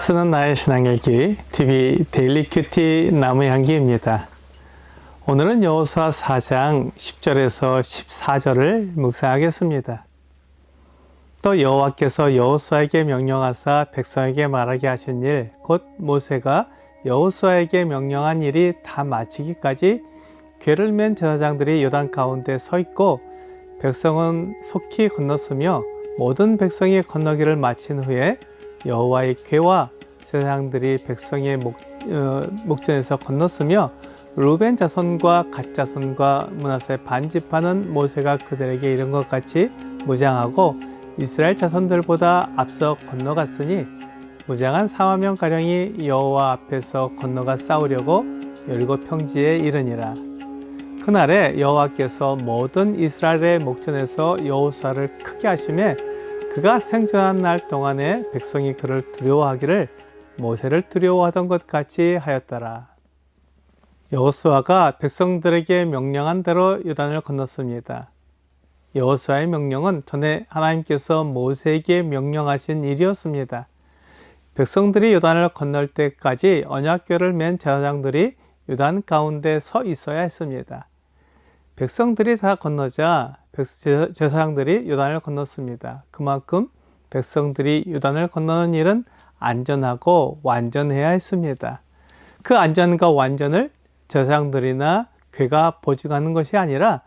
쓰는 나의 신앙일기 TV 데일리 큐티 나무 향기입니다. 오늘은 여호수아 4장 10절에서 14절을 묵상하겠습니다. 또 여호와께서 여호수아에게 명령하사 백성에게 말하게 하신 일 곧 모세가 여호수아에게 명령한 일이 다 마치기까지 괴를 맨 제사장들이 요단 가운데 서 있고 백성은 속히 건넜으며 모든 백성이 건너기를 마친 후에 여호와의 괴와 제사장들이 백성의 목, 어, 목전에서 건넜으며 루벤 자손과 갓 자손과 문하세 반집하는 모세가 그들에게 이른 것 같이 무장하고 이스라엘 자손들보다 앞서 건너갔으니 무장한 4만 명 가량이 여호와 앞에서 건너가 싸우려고 열곱 평지에 이르니라. 그날에 여호와께서 모든 이스라엘의 목전에서 여호사를 크게 하심에 그가 생존한 날 동안에 백성이 그를 두려워하기를 모세를 두려워하던 것 같이 하였더라. 여호수아가 백성들에게 명령한 대로 요단을 건넜습니다. 여호수아의 명령은 전에 하나님께서 모세에게 명령하신 일이었습니다. 백성들이 요단을 건널 때까지 언약궤를 맨 제사장들이 요단 가운데 서 있어야 했습니다. 백성들이 다 건너자 제사장들이 요단을 건넜습니다. 그만큼 백성들이 요단을 건너는 일은 안전하고 완전해야 했습니다. 그 안전과 완전을 제사장들이나 괴가 보증하는 것이 아니라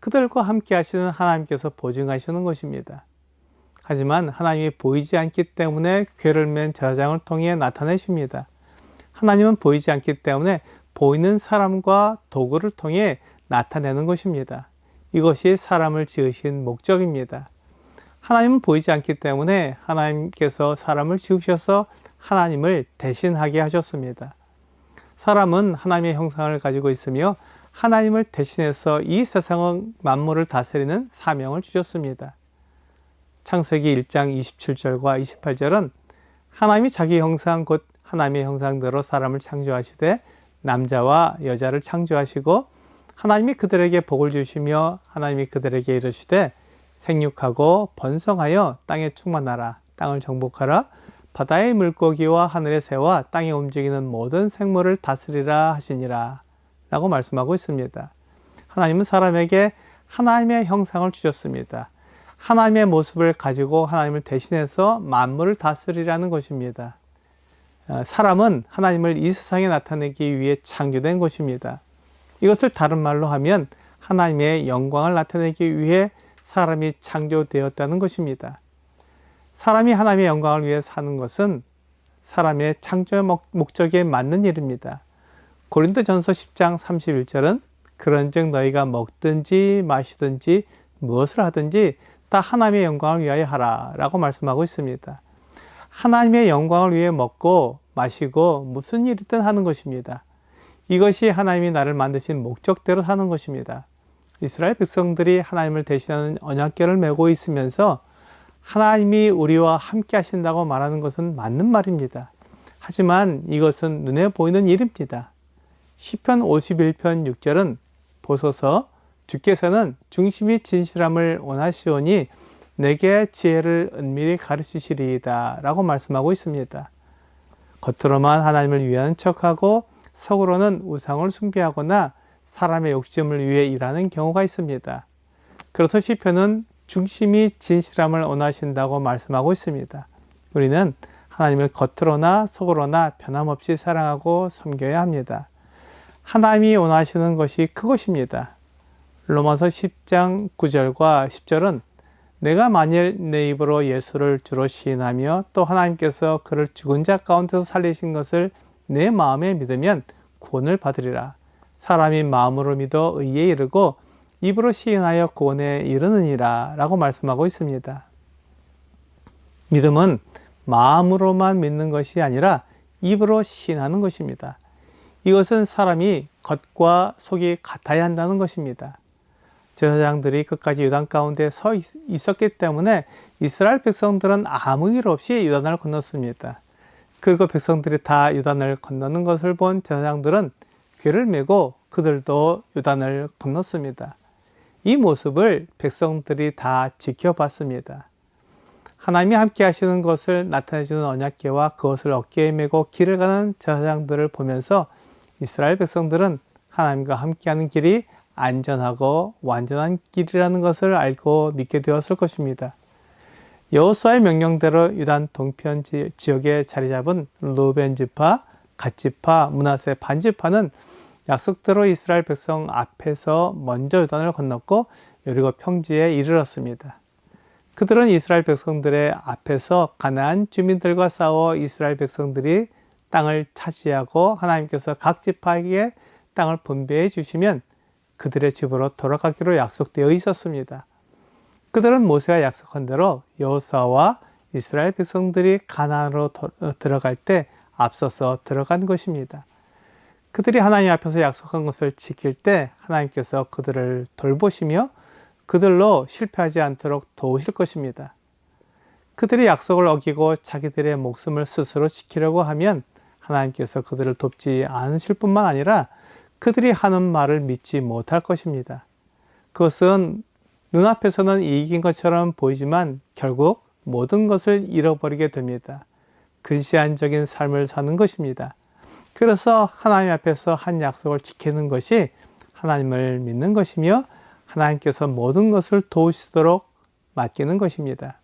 그들과 함께 하시는 하나님께서 보증하시는 것입니다. 하지만 하나님이 보이지 않기 때문에 괴를 맨 제사장을 통해 나타내십니다. 하나님은 보이지 않기 때문에 보이는 사람과 도구를 통해 나타내는 것입니다. 이것이 사람을 지으신 목적입니다. 하나님은 보이지 않기 때문에 하나님께서 사람을 지으셔서 하나님을 대신하게 하셨습니다. 사람은 하나님의 형상을 가지고 있으며 하나님을 대신해서 이 세상 만물을 다스리는 사명을 주셨습니다. 창세기 1장 27절과 28절은 하나님이 자기 형상 곧 하나님의 형상대로 사람을 창조하시되 남자와 여자를 창조하시고 하나님이 그들에게 복을 주시며 하나님이 그들에게 이르시되 생육하고 번성하여 땅에 충만하라 땅을 정복하라 바다의 물고기와 하늘의 새와 땅에 움직이는 모든 생물을 다스리라 하시니라 라고 말씀하고 있습니다. 하나님은 사람에게 하나님의 형상을 주셨습니다. 하나님의 모습을 가지고 하나님을 대신해서 만물을 다스리라는 것입니다. 어, 사람은 하나님을 이 세상에 나타내기 위해 창조된 것입니다. 이것을 다른 말로 하면 하나님의 영광을 나타내기 위해 사람이 창조되었다는 것입니다. 사람이 하나님의 영광을 위해 사는 것은 사람의 창조 목적에 맞는 일입니다. 고린도전서 10장 31절은 그런즉 너희가 먹든지 마시든지 무엇을 하든지 다 하나님의 영광을 위하여 하라라고 말씀하고 있습니다. 하나님의 영광을 위해 먹고 마시고 무슨 일이든 하는 것입니다. 이것이 하나님이 나를 만드신 목적대로 사는 것입니다. 이스라엘 백성들이 하나님을 대신하는 언약궤를 메고 있으면서 하나님이 우리와 함께 하신다고 말하는 것은 맞는 말입니다. 하지만 이것은 눈에 보이는 일입니다. 시편 51편 6절은 보소서 주께서는 중심이 진실함을 원하시오니 내게 지혜를 은밀히 가르치시리이다 라고 말씀하고 있습니다. 겉으로만 하나님을 위하는 척하고 속으로는 우상을 숭배하거나 사람의 욕심을 위해 일하는 경우가 있습니다. 그래서 시편은 중심이 진실함을 원하신다고 말씀하고 있습니다. 우리는 하나님을 겉으로나 속으로나 변함없이 사랑하고 섬겨야 합니다. 하나님이 원하시는 것이 그것입니다. 로마서 10장 9절과 10절은 내가 만일 내 입으로 예수를 주로 시인하며 또 하나님께서 그를 죽은 자 가운데서 살리신 것을 내 마음에 믿으면 구원을 받으리라. 사람이 마음으로 믿어 의에 이르고 입으로 시인하여 구원에 이르느니라 라고 말씀하고 있습니다. 믿음은 마음으로만 믿는 것이 아니라 입으로 시인하는 것입니다. 이것은 사람이 겉과 속이 같아야 한다는 것입니다. 제사장들이 끝까지 유단 가운데 서 있었기 때문에 이스라엘 백성들은 아무 일 없이 유단을 건넜습니다. 그리고 백성들이 다 요단을 건너는 것을 본 제사장들은 괴를 메고 그들도 요단을 건넜습니다. 이 모습을 백성들이 다 지켜봤습니다. 하나님이 함께 하시는 것을 나타내주는 언약계와 그것을 어깨에 메고 길을 가는 제사장들을 보면서 이스라엘 백성들은 하나님과 함께하는 길이 안전하고 완전한 길이라는 것을 알고 믿게 되었을 것입니다. 여호수아의 명령대로 유단 동편 지- 지역에 자리 잡은 루벤 지파, 갓 지파, 문하세 반 지파는 약속대로 이스라엘 백성 앞에서 먼저 요단을 건넜고 여리고 평지에 이르렀습니다. 그들은 이스라엘 백성들의 앞에서 가나안 주민들과 싸워 이스라엘 백성들이 땅을 차지하고 하나님께서 각 지파에게 땅을 분배해 주시면 그들의 집으로 돌아가기로 약속되어 있었습니다. 그들은 모세가 약속한 대로 여호수아와 이스라엘 백성들이 가나안으로 도- 어, 들어갈 때 앞서서 들어간 것입니다. 그들이 하나님 앞에서 약속한 것을 지킬 때 하나님께서 그들을 돌보시며 그들로 실패하지 않도록 도우실 것입니다. 그들이 약속을 어기고 자기들의 목숨을 스스로 지키려고 하면 하나님께서 그들을 돕지 않으실 뿐만 아니라 그들이 하는 말을 믿지 못할 것입니다. 그것은 눈앞에서는 이익인 것처럼 보이지만 결국 모든 것을 잃어버리게 됩니다. 근시안적인 삶을 사는 것입니다. 그래서 하나님 앞에서 한 약속을 지키는 것이 하나님을 믿는 것이며 하나님께서 모든 것을 도우시도록 맡기는 것입니다.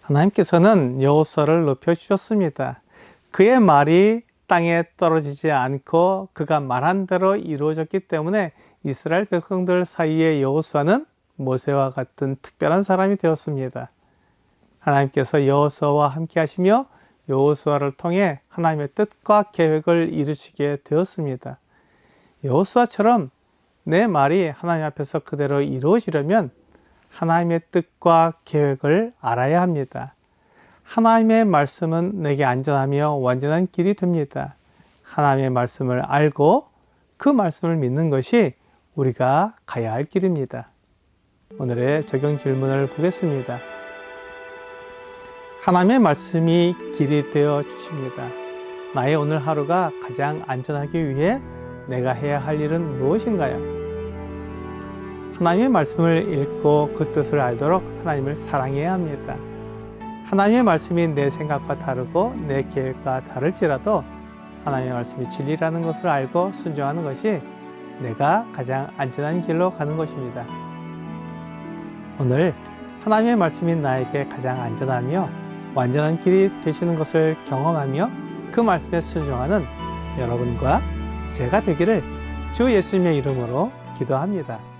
하나님께서는 여호수아를 높여 주셨습니다. 그의 말이 땅에 떨어지지 않고 그가 말한 대로 이루어졌기 때문에 이스라엘 백성들 사이에 여호수아는 모세와 같은 특별한 사람이 되었습니다. 하나님께서 여호수아와 함께 하시며 여호수아를 통해 하나님의 뜻과 계획을 이루시게 되었습니다. 여호수아처럼 내 말이 하나님 앞에서 그대로 이루어지려면 하나님의 뜻과 계획을 알아야 합니다. 하나님의 말씀은 내게 안전하며 완전한 길이 됩니다. 하나님의 말씀을 알고 그 말씀을 믿는 것이 우리가 가야 할 길입니다. 오늘의 적용 질문을 보겠습니다. 하나님의 말씀이 길이 되어 주십니다. 나의 오늘 하루가 가장 안전하기 위해 내가 해야 할 일은 무엇인가요? 하나님의 말씀을 읽고 그 뜻을 알도록 하나님을 사랑해야 합니다. 하나님의 말씀이 내 생각과 다르고 내 계획과 다를지라도 하나님의 말씀이 진리라는 것을 알고 순종하는 것이 내가 가장 안전한 길로 가는 것입니다. 오늘 하나님의 말씀이 나에게 가장 안전하며 완전한 길이 되시는 것을 경험하며 그 말씀에 순종하는 여러분과 제가 되기를 주 예수님의 이름으로 기도합니다.